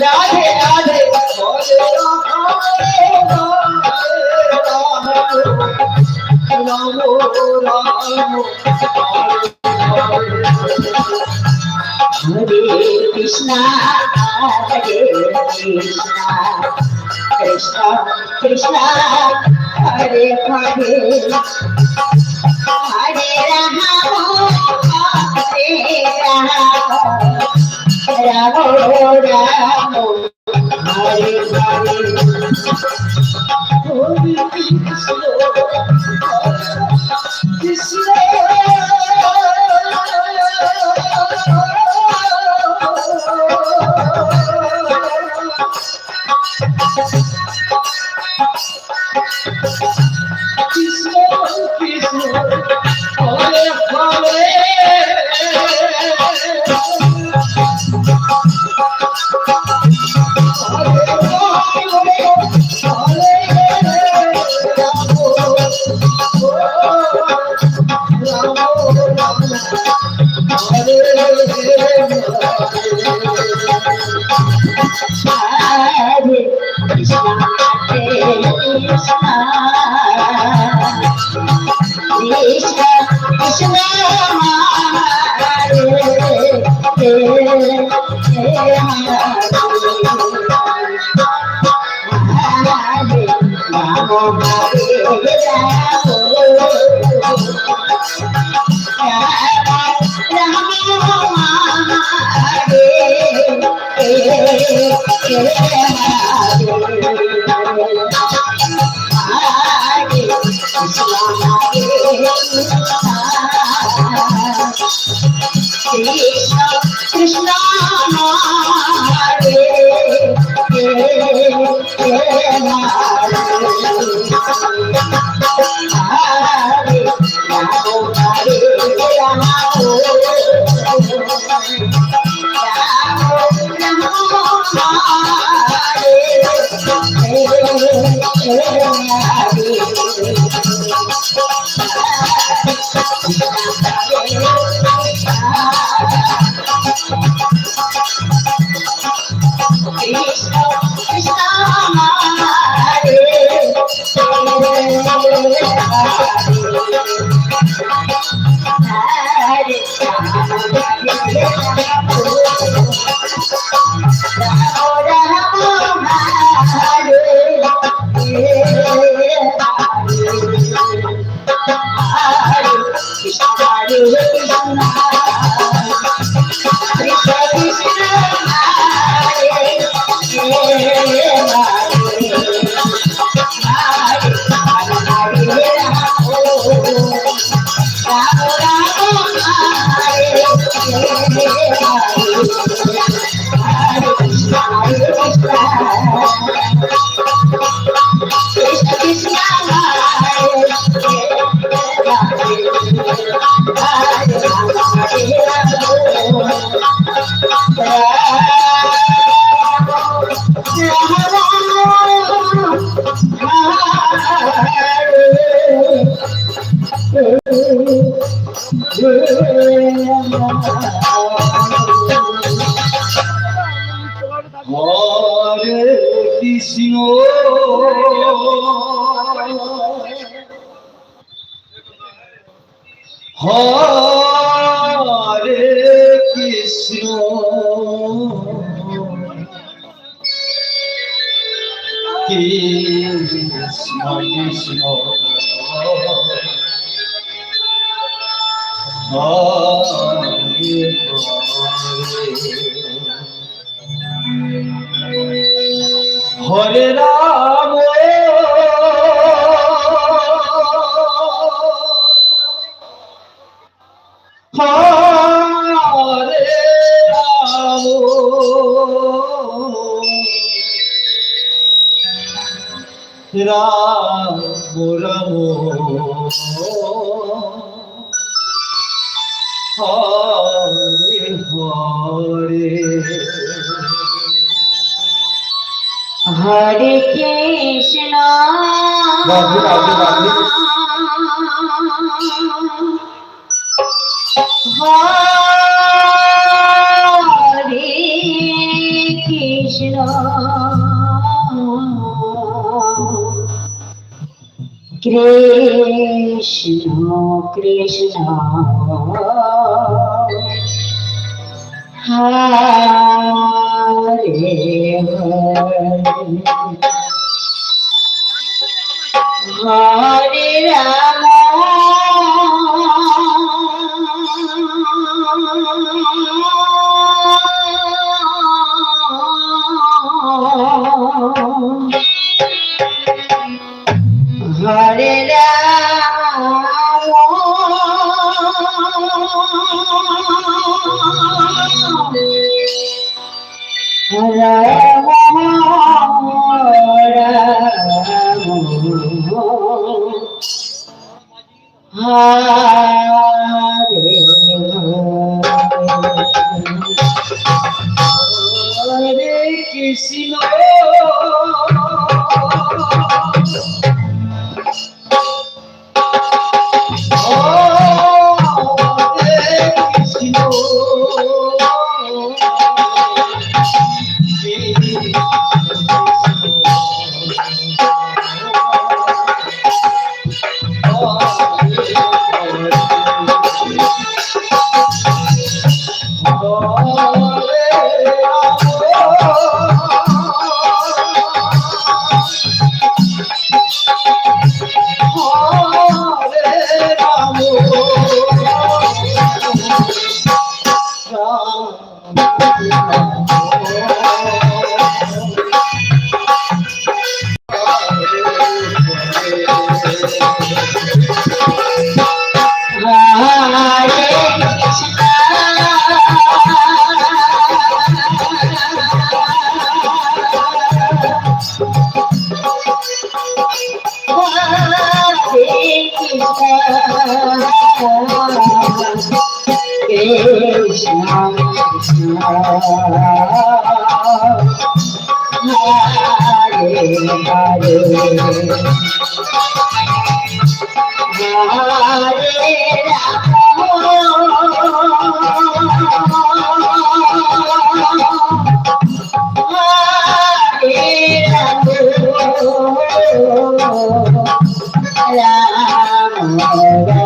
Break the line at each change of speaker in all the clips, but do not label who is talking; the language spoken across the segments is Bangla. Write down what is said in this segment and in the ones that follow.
Ram Rama
Hare Krishna, Hare Krishna, Krishna Krishna, Hare Hare, Hare Rama, Hare Rama, Rama Rama, Hare Hare. Hare Krishna, Hare Hare, Rama Krishna
Krishna Hare Rama Hare Rama Ram Hare Hare
Hare Krishna. Hare Krishna Krishna Krishna. Hare Hare Rama. Hare
Krishna Krishna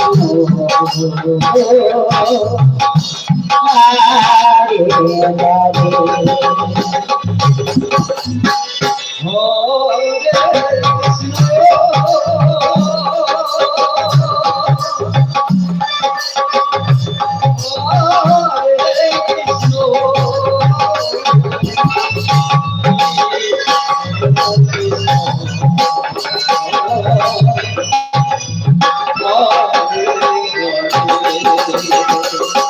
Hare Hare to be the focus.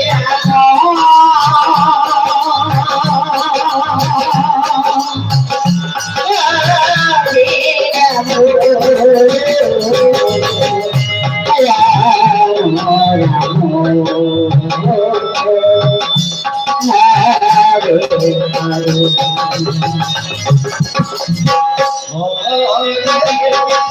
অন্তত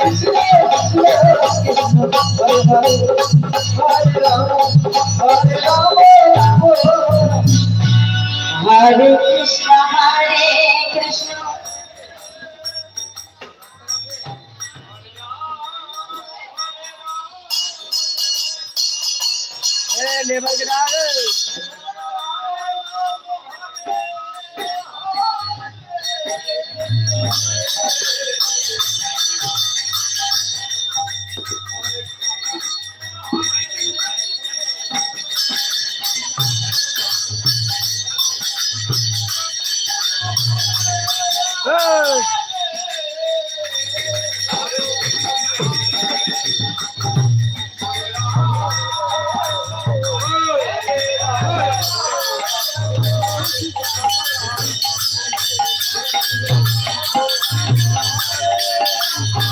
কৃষ্ণ হরে